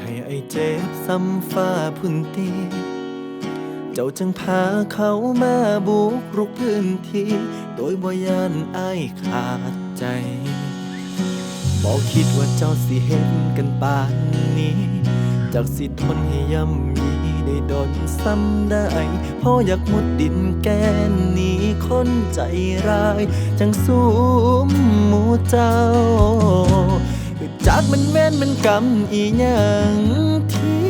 ให้ไอเจ็บซ้ำฟ้าพุ่นตีเจ้าจึงพาเขามาบุกรุกพื้นที่ โดยบ่ยานอายขาดใจบอกคิดว่าเจ้าสิเห็นกันปานนี้ จากสิทนให้ย่ำยีได้ดนซ้ำได้เพราะอยากมุดดินแกนหนี้คนใจร้าย จังสู้หมูเจ้า กรรมอีหยังที่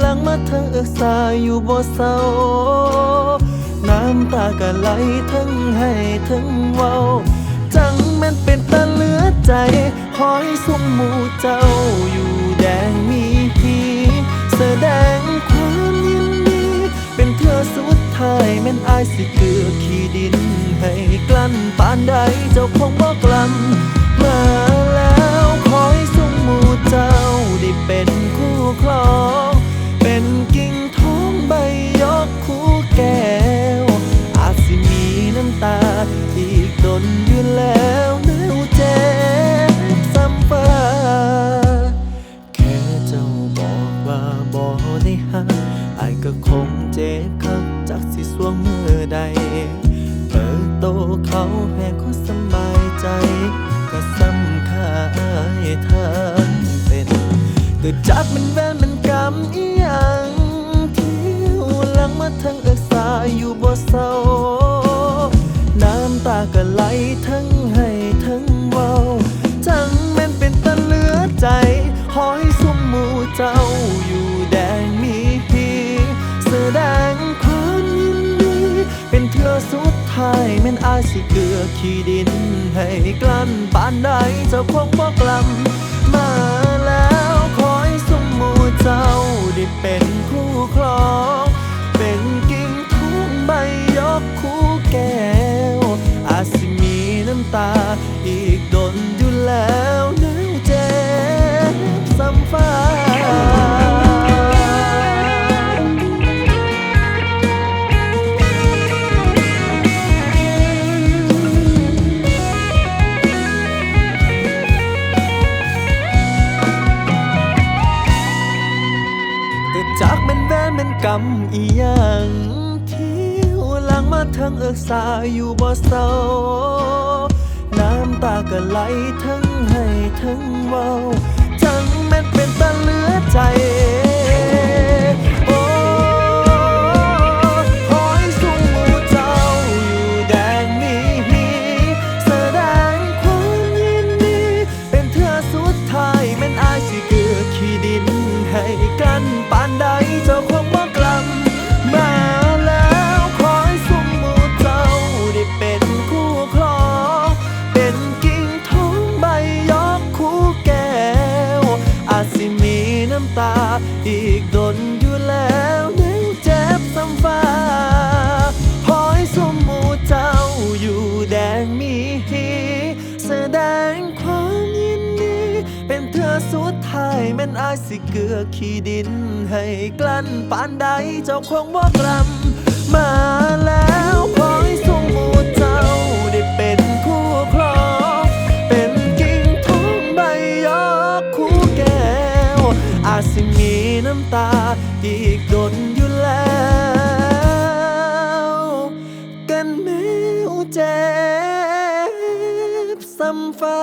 หลังมาทางเธอสาอยู่บ่เศร้าน้ำตาก็ไหลทั้งให้ทั้งเว้า จังแม่นเป็นตาเหลือใจคอยสุมหมู่เจ้าอยู่แดงมีทีแสดงความยินดี เป็นเธอสุดท้ายแม่นอายสิเกลือขี้ดินให้กลั้นปานใด ใดเปิดโตเขาให้เขาสบายใจ ก็ซ้ำค่าอายทางเป็นเกิดจากมันแว่นมันกรรมอีหยังที่หลังมาทั้งเอกสาอยู่บ่เศร้า น้ำตาก็ไหลทั้ง ให้แม่นอายสิเกลือขี้ดิน ให้กลั้นปานใดเจ้าคงบ่กกลัมมาแล้วคอยสมหมูเจ้าได้เป็นคู่ครอง เป็นกิ่งทุ่งใบยกคู่แก้วอาจสิมีน้ำตาอีก มันแว่นกรรมอีหยังที่หลังมาทั้งเอิกษาอยู่บ่เศร้าน้ำตาก็ไหลทั้งให้ทั้งเว้าทั้งแม่นเป็นตาเหลือใจ อีกดนอยู่แล้วนึงเจ็บซ้ำฟ้าหอยสมมูเจ้าอยู่แดงมีฮีแสดงความยินดี เป็นเธอสุดท้ายแม่นอายสิเกลือขี้ดิน ให้กลั้นปานใดเจ้าคงบอกกลัมมา จสิมีน้ำตา อีกดนอยู่แล้ว กันแม้วเจ็บซ้ำฟ้า